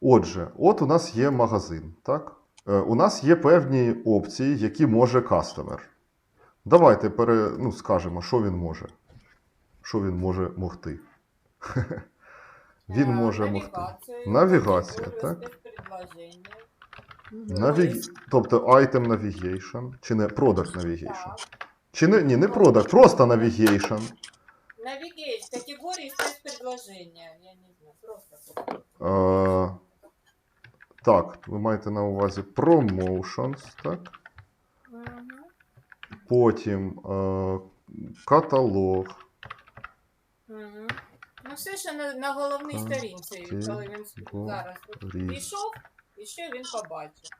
Отже, от у нас є магазин, так? Е, у нас є певні опції, які може кастомер. Давайте пере, ну, скажемо, що він може. Що він може могти. Він Е, може могти. Навігація, так. Навіг... Тобто item navigation, чи не product navigation. Чи не, ні, не product, просто navigation. Навігейт, категорії спецпредложення. Я не знаю, просто. Так, ви маєте на увазі promotions, так? Потім е, каталог. Мгм. Ну, все ще на, на головній сторінці, коли він зараз пішов, і що він побачив.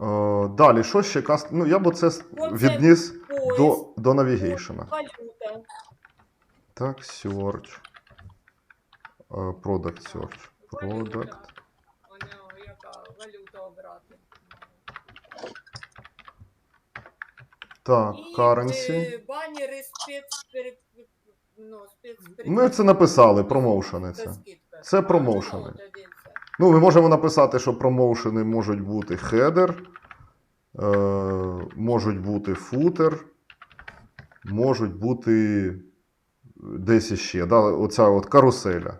Е, далі, що ще каст... Ну, я б це відніс до, до навігейшена. валюта. Так, search. Е, Product search. Product. Так, І currency. е, банери спецпере... Ну, спецпере... Ми це написали, промоушени це. Це промоушени. ну. Ну, ми можемо написати, що промоушени можуть бути хедер, е, можуть бути футер, можуть бути десь іще. Да? Оця от каруселя.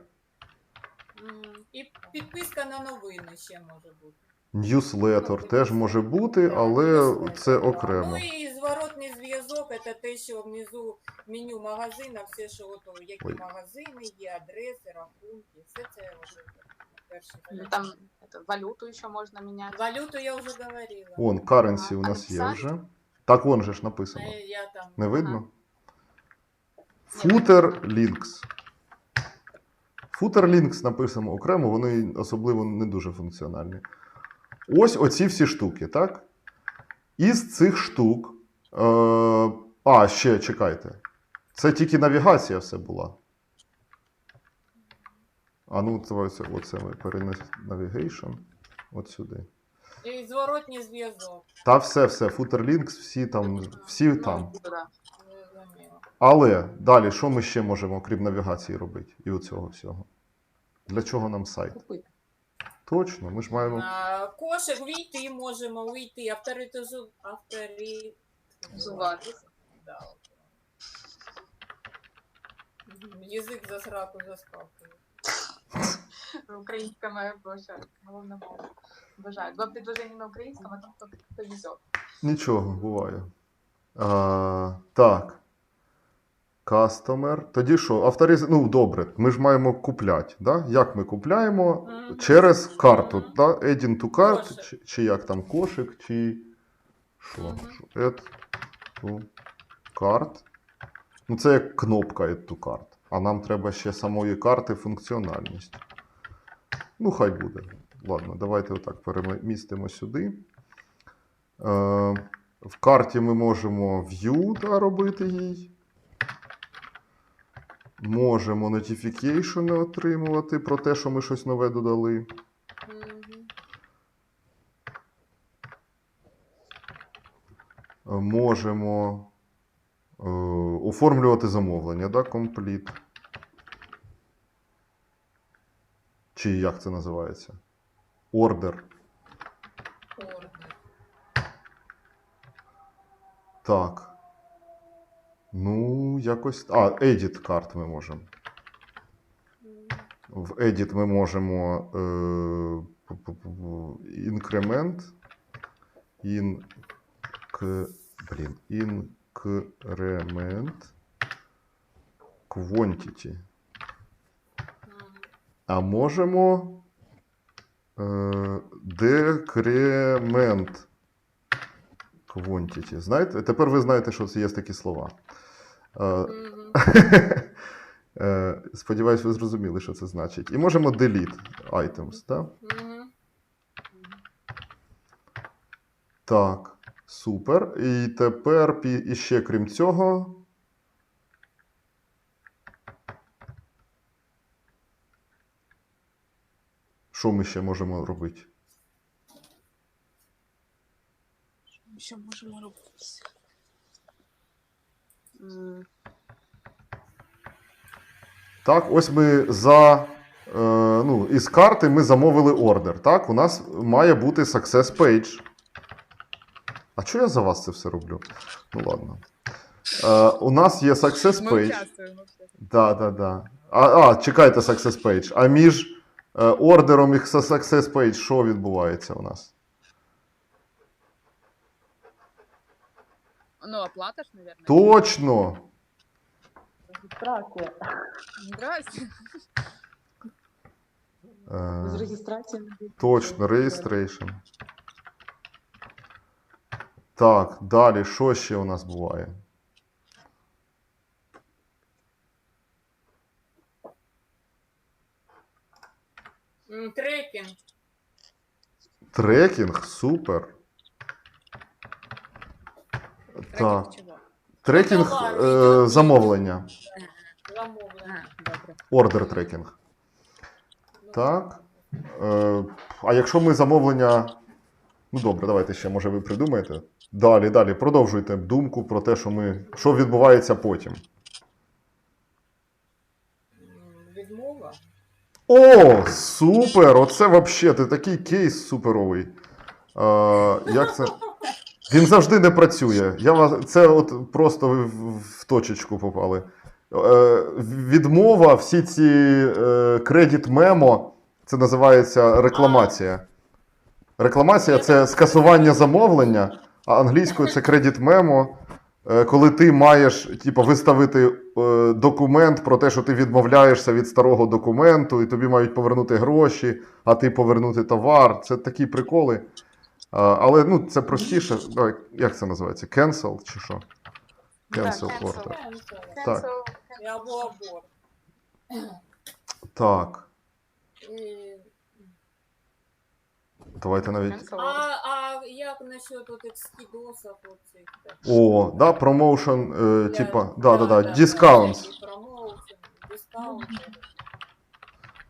Підписка на новини ще може бути. Newsletter теж може бути, але це окремо. Ну і зворотний зв'язок це те, що внизу меню магазина, все, що от, які Ой. магазини є, адреси, рахунки, все це от, перші. Или там это, валюту еще можно менять. Валюту я вже говорила. Вон, currency у А, нас є вже. Так, вон же ж написано. Е, Я там Не видно? Видно. links. Footer links написано окремо, вони особливо не дуже функціональні. Ось оці всі штуки, так? Із цих штук. Е, а, ще чекайте. Це тільки навігація все була. А ну, це оце, ми перенес navigation. От сюди. і зворотній зв'язок. Та все, все, footer links, всі там, всі там. Ну. Але далі, що ми ще можемо, крім навігації, робити і оцього всього? Для чого нам сайт? Купити. Точно, ми ж маємо. А, Кошик війти можемо, уйти, авторитизу... Да. Язик за сраку заскакує. Українська моя боже, головна мова. Бажаю. Два предложения на українському, а там хто повезет. Нічого, буває. А, так. Customer. Тоді що? Авториз... Ну, добре, ми ж маємо купляти. Да? Як ми купляємо? Мгм. Через карту. Да? Add to cart, чи, чи як там кошик, чи що? Мгм. Що? Add to cart. Ну, це як кнопка Add to cart. А нам треба ще самої карти функціональність. Ну, хай буде. Ладно, давайте отак перемістимо сюди. Е, в карті ми можемо view да, робити їй. Можемо notification отримувати про те, що ми щось нове додали. Е, Можемо е, оформлювати замовлення, да, complete. Чи як це називається? Order. Ордер. Так. Ну, якось. А, edit карт ми можемо. В edit ми можемо е, пу- пу- пу- пу- increment. In, к, блін, increment quantity. А можемо decrement quantity. Знаєте? Тепер ви знаєте, що це є такі слова. Е, Сподіваюсь, ви зрозуміли, що це значить. І можемо delete items, так? Так, супер. І тепер іще крім цього. Що ми ще можемо робити? Що можемо робити? Так, ось ми за ну, із карти ми замовили ордер. Так, у нас має бути success page. А чого я за вас це все роблю? Ну ладно. Е, у нас є success page. участвуем вообще. Да, да, да. А, а чекайте success page. А між е, ордером і success page що відбувається у нас? Ну, оплата ж, наверное. Точно! Реєстрація. Здрасте. З Е, реєстрації не буде. точно, registration. Так, далі, що ще у нас буває? М, Трекінг. Трекінг, супер. Так. Трекинг чего? Трекінг е, замовлення. Замовлення. Добре. Ордер трекінг. Так. Е, а якщо ми замовлення. Ну добре, давайте ще, може, ви придумаєте. Далі, далі, продовжуйте думку про те, що ми. Що відбувається потім. м, Відмова. О, супер! Оце взагалі, ти такий кейс суперовий. Е, як це? Він завжди не працює. Я вас... Це от просто ви в, точечку попали. Е, відмова, всі ці е, кредит мемо, це називається рекламація. Рекламація це скасування замовлення, а англійською це кредит мемо. Е, Коли ти маєш типу, виставити е, документ про те, що ти відмовляєшся від старого документу, і тобі мають повернути гроші, а ти повернути товар. Це такі приколи. Але ну, це простіше. Як це називається? Cancel чи що? Cancel order. Так. Або. Так, давайте навіть. А, а як насчет от екскідосів оцих? так? О, да, промоушен, е, типа, да, да, да, да, discounts.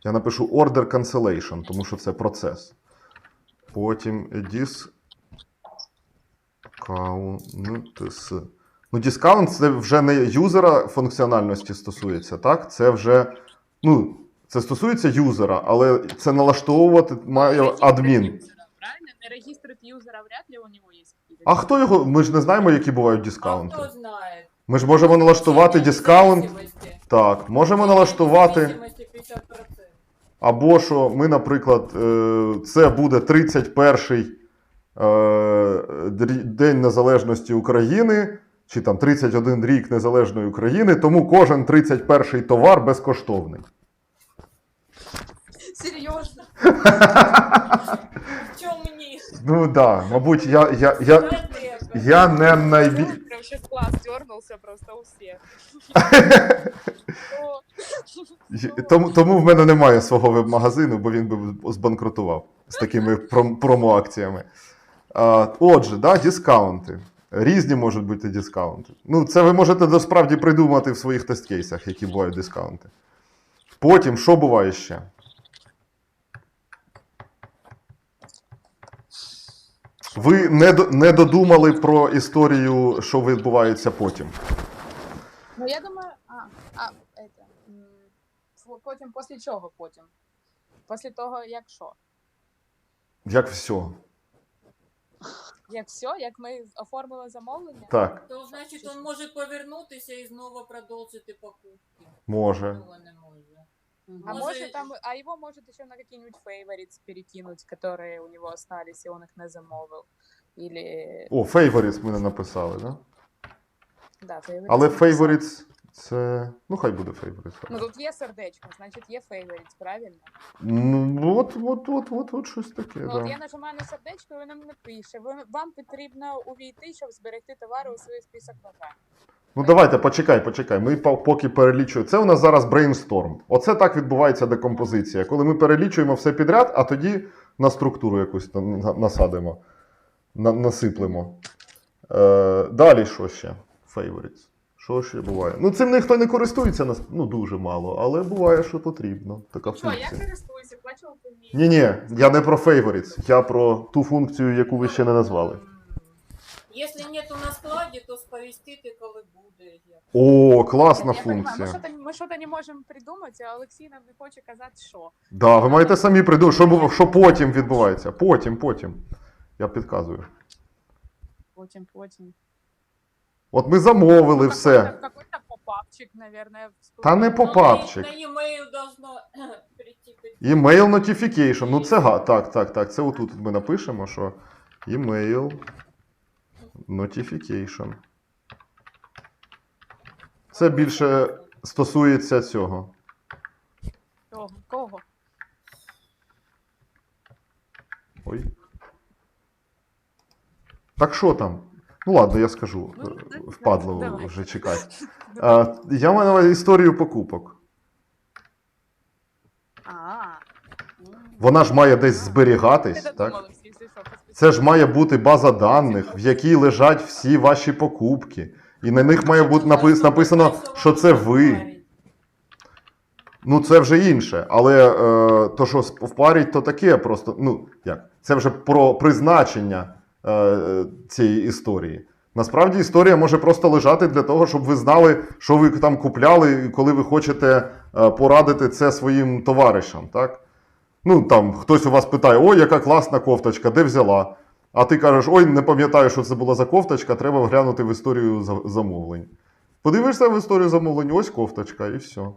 Я напишу order cancellation, тому що це процес. Потім discounts. Ну, discount це вже не юзера функціональності стосується, так? Це вже. Ну, це стосується юзера, але це налаштовувати має адмін. Правильно? Не регистрирует юзера, вряд ли у есть какие-то... А хто його. Ми ж не знаємо, які бувають А дискаунти. хто знає? Ми ж можемо налаштувати дискаунт. Так, можемо налаштувати. Незалежності 50%. Або що ми, наприклад, е, це буде 31-й е, День Незалежності України, чи там 31 рік Незалежної України, тому кожен 31-й товар безкоштовний. Серйозно. В чому ні? Ну так, да, мабуть, я, я, я, я не найбільш. Прям сейчас глаз дернулся просто у всех. О, Тому, тому в мене немає свого веб-магазину, бо він би збанкрутував з такими промо-акціями. Отже, да, дискаунти. Різні можуть бути дискаунти. Ну, це ви можете насправді придумати в своїх тест-кейсах, які бувають дискаунти. Потім, що буває ще? Ви не, не додумали про історію, що відбувається потім. Ну, я думаю, а, а, это, потім, після чого потім? Після того, як що? Як все. Як все, як ми оформили замовлення? Так, То значить він може повернутися і знову продовжити покупки. може. Того не може. А Може- может там, а его может еще на какие-нибудь favorites перекинуть, которые у него остались, и он их не замовил. Или... О, favorites ми не написали, да? Да, favorites Але favorites це. Ну, хай буде favorites. Ну тут є сердечко, значить є favorites, правильно? Ну, от, от, от, от, от щось таке, Ну, от я нажимаю на сердечко, і воно мені пише. Ви, вам потрібно увійти, щоб зберегти товари у свій список бажань. Ну давайте, почекай, почекай. Ми поки перелічуємо. Це у нас зараз брейнсторм. Оце так відбувається декомпозиція. Коли ми перелічуємо все підряд, а тоді на структуру якусь насадимо, на, насиплемо. Е, далі що ще? Favorites. Що ще буває? Ну, цим ніхто не користується, ну дуже мало, але буває, що потрібно. Така Що, я користуюся, плачу. Ні, ні, я не про favorites, я про ту функцію, яку ви ще не назвали. Если нету на складі, то сповістити, коли буде. О, класна Я функція. Ми що-то, ми що-то не можемо придумати, а Олексій нам не хоче казати, що. Да, ви маєте самі придумати, що, бу- що потім відбувається. Потім, потім. Я підказую. Потім, потім. От ми замовили все. Какой-то- Какой-то попапчик, наверное. Та не Ну, попапчик. На, на e-mail должно прийти. Email notification. Ну це га. Так, так, так. Це отут ми напишемо, що email notification. Це більше стосується цього. Кого? Кого? Ой. Так що там? Ну ладно, я скажу. Ну, Е, Впадло давай. вже чекати. Е, Я маю на увазі історію покупок. А. Вона ж має десь зберігатись, так? додумав, Олексій, якщо що, поспішай. Це ж має бути база даних, в якій лежать всі ваші покупки. І на них має бути напис- написано, що це ви. Ну, це вже інше. Але е, то, що впарить, то таке просто. Ну, як? Це вже про призначення е, цієї історії. Насправді історія може просто лежати для того, щоб ви знали, що ви там купляли, коли ви хочете е, порадити це своїм товаришам. Так? Ну, там хтось у вас питає: ой, яка класна кофточка, де взяла? А ти кажеш, ой, не пам'ятаю, що це була за кофточка, треба глянути в історію замовлень. Подивишся в історію замовлень, ось кофточка, і все.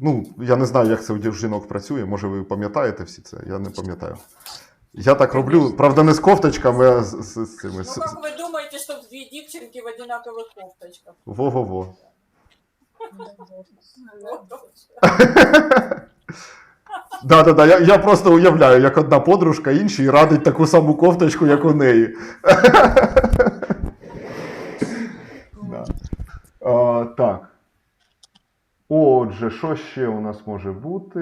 Ну, я не знаю, як це у жінок працює. Може, ви пам'ятаєте всі це? Я не пам'ятаю. Я так роблю, правда, не з кофточками, а з, з, з цими. Ну как вы думаете, что две девчонки в одинаковых кофточках? Во-во-во. Да, да, да. Я, я просто уявляю, як одна подружка іншій радить таку саму кофточку, як у неї. да. а, так. Отже, що ще у нас може бути?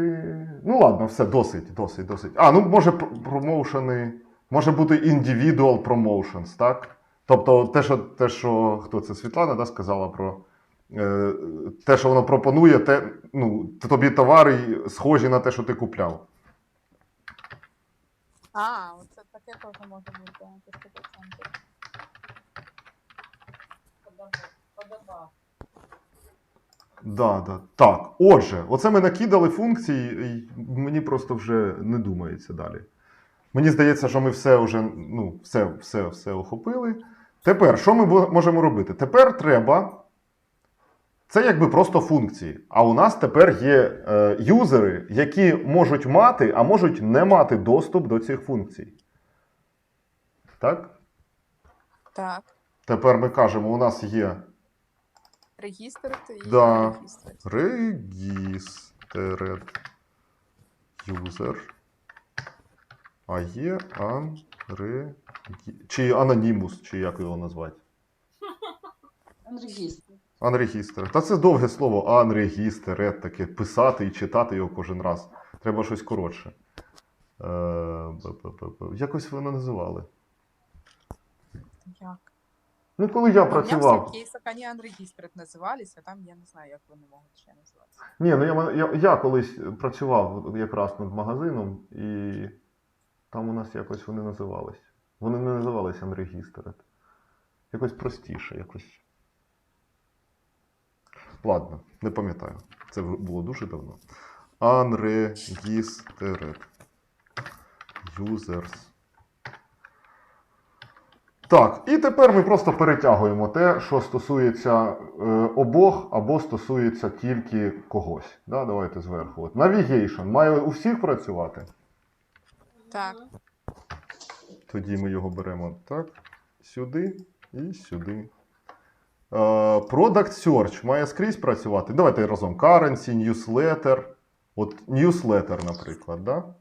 Ну ладно, все, досить, досить, досить. А, ну може промоушени. Може бути individual promotions, так? Тобто те, що, те, що хто це Світлана да, сказала про те, що воно пропонує, те, ну, тобі товари схожі на те, що ти купляв. А, оце таке теж може бути. да, це 100%. Подобав. Да, да. Так, отже, оце ми накидали функції, і мені просто вже не думається далі. Мені здається, що ми все вже, ну, все, все, все охопили. Тепер, що ми можемо робити? Тепер треба. Це якби просто функції. А у нас тепер є е, юзери, які можуть мати, а можуть не мати доступ до цих функцій. Так? Так. Тепер ми кажемо, у нас є Регістрити і Да. регістрити. Registered user. А є unre... Чи Anonymous, чи як його назвати? Регістр. Unregistered. Та це довге слово unregistered, таке писати і читати його кожен раз. Треба щось коротше. Е. Якось воно називали. Як? Ну, коли я в працював. всех кейсах они unregistered називались, а там я не знаю, як вони можуть ще називатися. Ні, ну я, я, я колись працював якраз над магазином, і там у нас якось вони називались. Вони не називалися Unregistered. Якось простіше, якось. Ладно, не пам'ятаю. Це було дуже давно. Unregistered users. Так, і тепер ми просто перетягуємо те, що стосується е, обох або стосується тільки когось. Да, давайте зверху. От. Navigation має у всіх працювати. Так. Тоді ми його беремо так, сюди і сюди. Е, Product Search має скрізь працювати. Давайте разом. Currency, newsletter. От newsletter, наприклад. Да?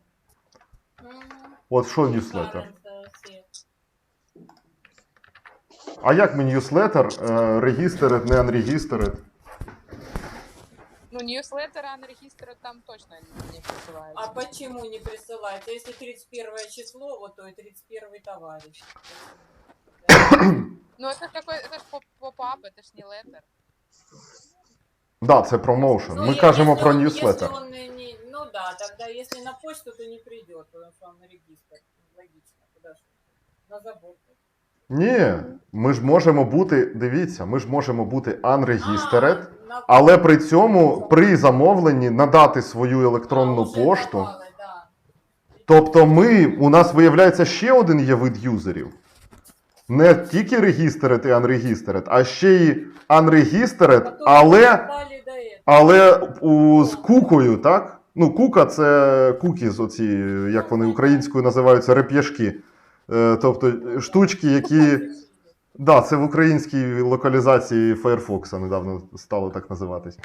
От що newsletter? А як ми newsletter? Registered, не unregistered? Ну, newsletter unregistered там точно не присылается. А почему не присылается? Если 31 число, вот то и 31 товарищ. Ну, это ж такой, это ж поп- поп-ап, это ж не letter. Да, це промоушен. Ну, Ми е- кажемо если про он- newsletter. если он не- не- ну да, тогда если на почту, то не придет, потому что он регистр. Логично, куда же. на забор. Ні, ми ж можемо бути, дивіться, ми ж можемо бути unregistered, А, на- але при цьому при замовленні надати свою електронну А, вже пошту. давали, да. Тобто ми, у нас виявляється ще один є вид юзерів. Не тільки registered і unregistered, а ще й unregistered, але, але у, з кукою, так? Ну, кука це кукіз, оці, як вони українською називаються, реп'яшки. Е, тобто штучки, які. Да, це в українській локалізації Firefox недавно стало так називатись.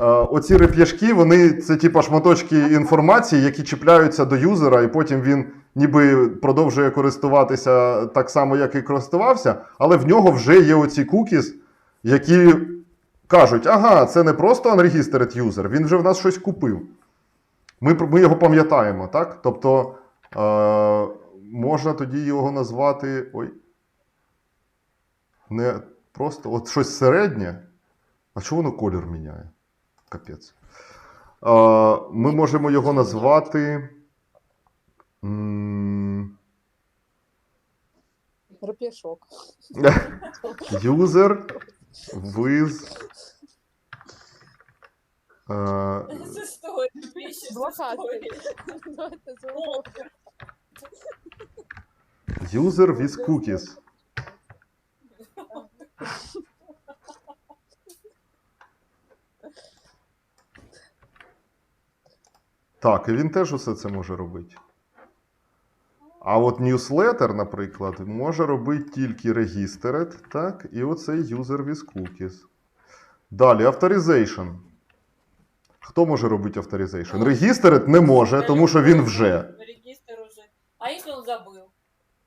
Е, Оці реп'яшки, вони це типа шматочки інформації, які чіпляються до юзера, і потім він ніби продовжує користуватися так само, як і користувався, але в нього вже є оці кукіс, які кажуть: ага, це не просто unregistered user, він вже в нас щось купив. Ми, ми його пам'ятаємо, так? Тобто е, можна тоді його назвати. Ой. Не просто от щось середнє. А чого воно колір міняє? Капець. Е, ми можемо його назвати. М, Репешок. User with. більше Блокадки. історії. О, User with cookies. Так, і він теж усе це може робити. А от newsletter, наприклад, може робити тільки registered, так, і оцей user with cookies. Далі, authorization. Хто може робити authorization? Registered не може, тому що він вже. А якщо він забив?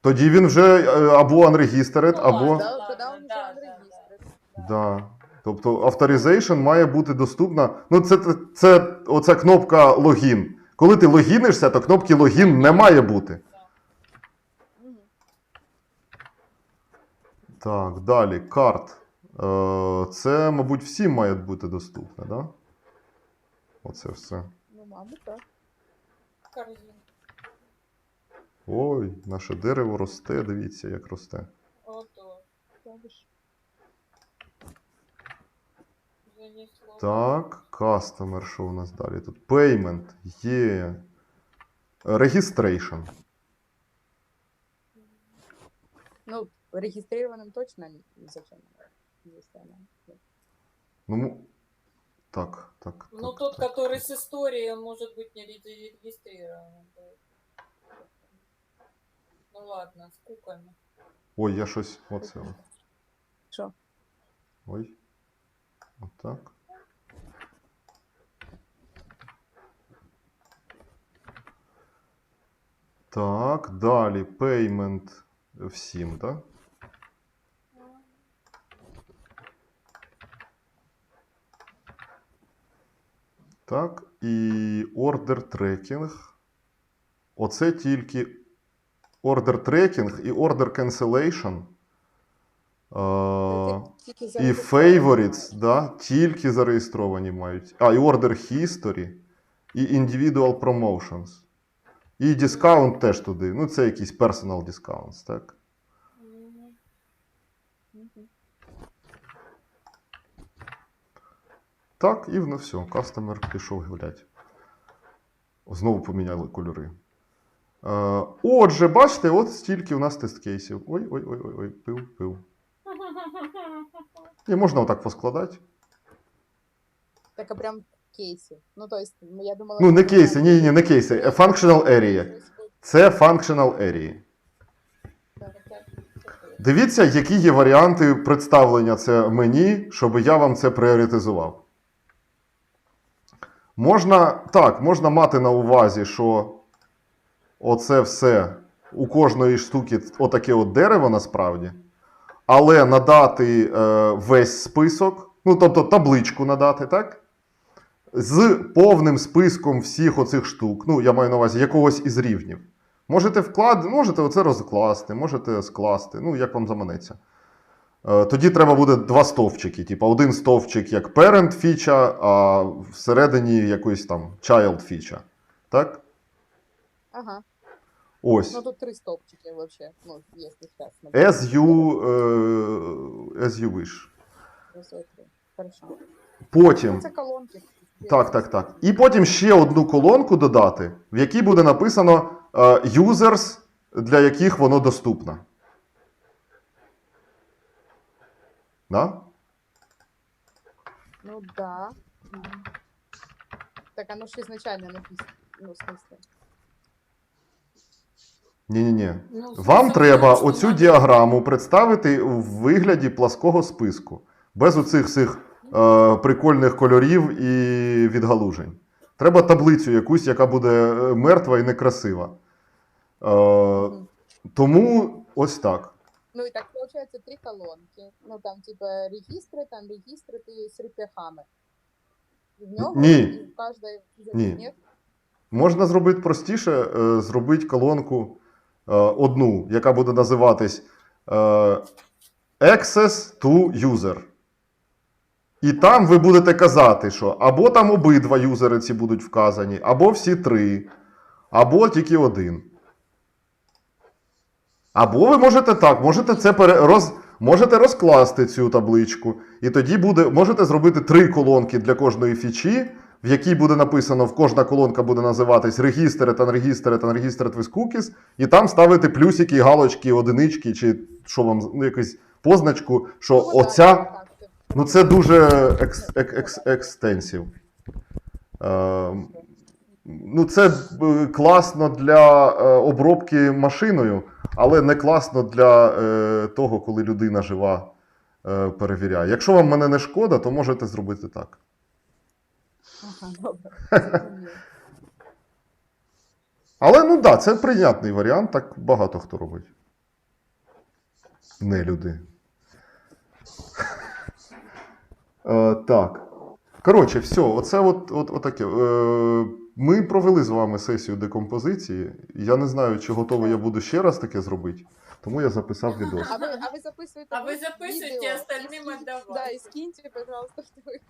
Тоді він вже е, або unregistered, Ну, або. Да. Тобто authorization має бути доступна. Ну, це, це, це оця кнопка логін. Коли ти логінишся, то кнопки логін не має бути. Так, далі, карт. Е, це, мабуть, всім має бути доступне, да? Оце все. Ну, мабуть, так. Корзина. Ой, наше дерево росте, дивіться, як росте. Ото. Так, customer, що у нас далі? Тут payment є. Registration. Ну, регистрированным точно зачем? Если она- Ну, так, так. Ну, так, тот, так. который с историей, он может быть не реги- регистрирован. Ну ладно, с куками. Ой, я щось. Оце. от. Що? Ой. Отак. Так, далі payment всім, так? Так, і order tracking. Оце тільки order tracking і order cancellation. Е, і favorites, да, тільки зареєстровані мають. А, і order history, і individual promotions. І discount теж туди. Ну, це якісь personal discounts, так? Мгм. Мгм. Так, і на все. Кастомер пішов гулять. Знову поміняли кольори. Е, отже, бачите, от стільки у нас тест-кейсів. Ой, ой, ой, ой, ой, пив, пив. І можна отак поскладати. Так, а прям кейси. Ну, то есть, я думала... Ну, не кейси, ні, ні, не кейси. Functional area. Це functional area. Дивіться, які є варіанти представлення це мені, щоб я вам це пріоритизував. Можна, так, можна мати на увазі, що оце все у кожної штуки отаке от дерево насправді, але надати е, весь список, ну тобто табличку надати, так? З повним списком всіх оцих штук, ну, я маю на увазі якогось із рівнів. Можете вклад, можете оце розкласти, можете скласти, ну як вам заманеться. Е, Тоді треба буде два стовпчики. Типу, один стовпчик як parent фіча, а всередині якийсь там child фіча. Так? Ага. Ось. Ну тут три стопчики вообще. Ну, сейчас. As you, е, as you wish. Хорошо. Потім. Це колонки. Так, так, так. І потім ще одну колонку додати, в якій буде написано е, users, для яких воно доступно. Да? Ну да. Мгм. Так оно ж изначально написано. Ну, в смысле. Ні-ні-ні. Ну, Вам треба оцю діаграму представити в вигляді плаского списку, без оцих всіх е, прикольних кольорів і відгалужень. Треба таблицю якусь, яка буде е, мертва і некрасива. Е, тому ось так. Ну и так получается три колонки. Ну там типа регистры, там регистры ты с репехами. В нього Ні. і в каждой из этих Ні. нет? Можна зробити простіше, е, зробити колонку е, одну, яка буде називатись е, Access to User. І там ви будете казати, що або там обидва юзери ці будуть вказані, або всі три, або тільки один. Або ви можете так, можете це пере... роз... можете розкласти цю табличку, і тоді буде, можете зробити три колонки для кожної фічі, в якій буде написано, в кожна колонка буде називатись регістри та регістри та регістр with cookies, і там ставити плюсики, галочки, одинички, чи що вам ну, якусь позначку, що Ну, оця. Ну, це дуже екс, ек, екс, екстенсів. Е, ну, це е, класно для е, обробки машиною, але не класно для е, того, коли людина жива перевіряє. Якщо вам мене не шкода, то можете зробити так. Ага, добре. Але ну так, да, це прийнятний варіант, так багато хто робить. Не люди. Так. Коротше, все, оце от, от, отаке. Е, ми провели з вами сесію декомпозиції. Я не знаю, чи готовий я буду ще раз таке зробити, тому я записав відос. А вы, а вы записываете? А вы записывайте, видео и остальным скинь- отдавайте. Да, и скиньте, пожалуйста, что вы